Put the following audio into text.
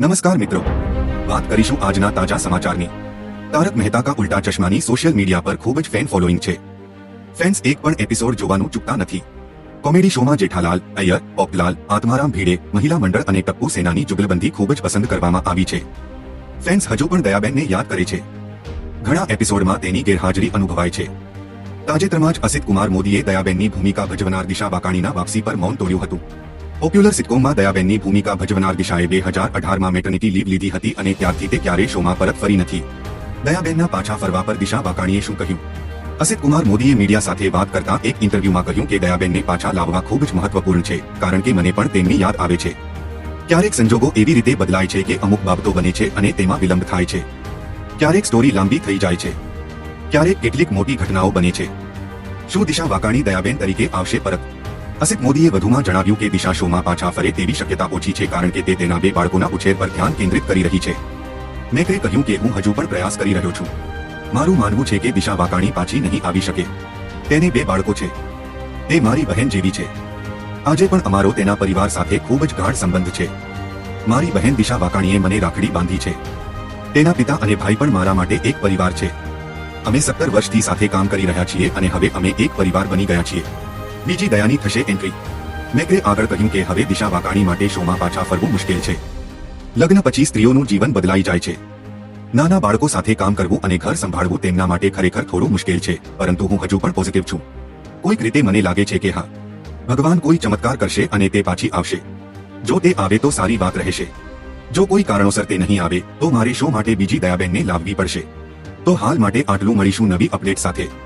નમસ્કાર મિત્રો. વાત કરીશું આજના તાજા સમાચારની. તારક મહેતા કા ઉલ્ટા ચશ્માની સોશિયલ મીડિયા પર ખૂબ જ ફેન ફોલોઈંગ છે. ફેન્સ એક પણ એપિસોડ જોવાનું ચૂકતા નથી. કોમેડી શોમાં જેઠાલાલ, અય્યર, પોપલાલ, આત્મારામ ભીડે, મહિલા મંડળ અને ટપ્પુ સેનાની જુગલબંધી ખૂબ જ પસંદ કરવામાં આવી છે. ફેન્સ હજુ પણ દયાબેનને યાદ કરે છે. ઘણા એપિસોડમાં તેની ગેરહાજરી અનુભવાય છે. તાજેતરમાં જ અસિત કુમાર મોદીએ દયાબેનની ભૂમિકા ભજવનાર દિશા વાકાણીના વાપસી પર મૌન તોડ્યું હતું. પોપ્યુલર સિટકોમમાં દયાબેનની ભૂમિકા ભજવનાર દિશાએ બે હજાર અઢારમાં મેટર્નિટી લીવ લીધી હતી અને ત્યારથી તે ક્યારેય શોમાં પરત ફરી નથી. દયાબેનના પાછા ફરવા પર દિશા વાકાણીએ શું કહ્યું? અસિત કુમાર મોદીએ મીડિયા સાથે વાત કરતા એક ઇન્ટરવ્યુમાં કહ્યું કે દયાબેનને પાછા લાવવા ખૂબ જ મહત્વપૂર્ણ છે, કારણ કે મને પણ તેમની યાદ આવે છે. ક્યારેક સંજોગો એવી રીતે બદલાય છે કે અમુક બાબતો બને છે અને તેમાં વિલંબ થાય છે. ક્યારેક સ્ટોરી લાંબી થઈ જાય છે. ક્યારેક કેટલીક મોટી ઘટનાઓ બને છે. શું દિશા વાકાણી દયાબેન તરીકે આવશે પરત? અસિત મોદીએ વધુમાં જણાવ્યું કે દિશા પાછા ફરે તેવી શક્યતા ઓછી છે કારણ કે તે તેના બે બાળકોના ઉછેર પર ધ્યાન કેન્દ્રિત કરી રહી છે. મેં તે કહ્યું કે હું હજુ પણ પ્રયાસ કરી રહ્યો છું. મારું માનવું છે કે દિશા વાકાણી પાછી નહીં આવી શકે. તેને બે બાળકો છે. તે મારી બહેન જેવી છે. આજે પણ અમારો તેના પરિવાર સાથે ખૂબ જ ગાઢ સંબંધ છે. મારી બહેન દિશા વાકાણીએ મને રાખડી બાંધી છે. તેના પિતા અને ભાઈ પણ મારા માટે એક પરિવાર છે. અમે સત્તર વર્ષથી સાથે કામ કરી રહ્યા છીએ અને હવે અમે એક પરિવાર બની ગયા છીએ. બીજી દયાની થશે એન્ટ્રી. મેં આગળ કહ્યું કે હવે દિશા વાકાણી માટે શોમાં પાછા ફરવું મુશ્કેલ છે. લગ્ન પછી સ્ત્રીઓનું જીવન બદલાઈ જાય છે. નાના બાળકો સાથે કામ કરવું અને ઘર સંભાળવું તેમના માટે ખરેખર થોડું મુશ્કેલ છે, પરંતુ હું હજુ પણ પોઝિટિવ છું. કોઈક રીતે મને લાગે છે કે હા. ભગવાન કોઈ ચમત્કાર કરશે અને તે પાછી આવશે. જો તે આવે તો સારી વાત રહેશે. જો કોઈ કારણોસર તે નહીં આવે, તો મારે શો માટે બીજી દયાબેનને લાવવી પડશે. તો હાલ માટે આટલું મળીશું નવી અપડેટ સાથે.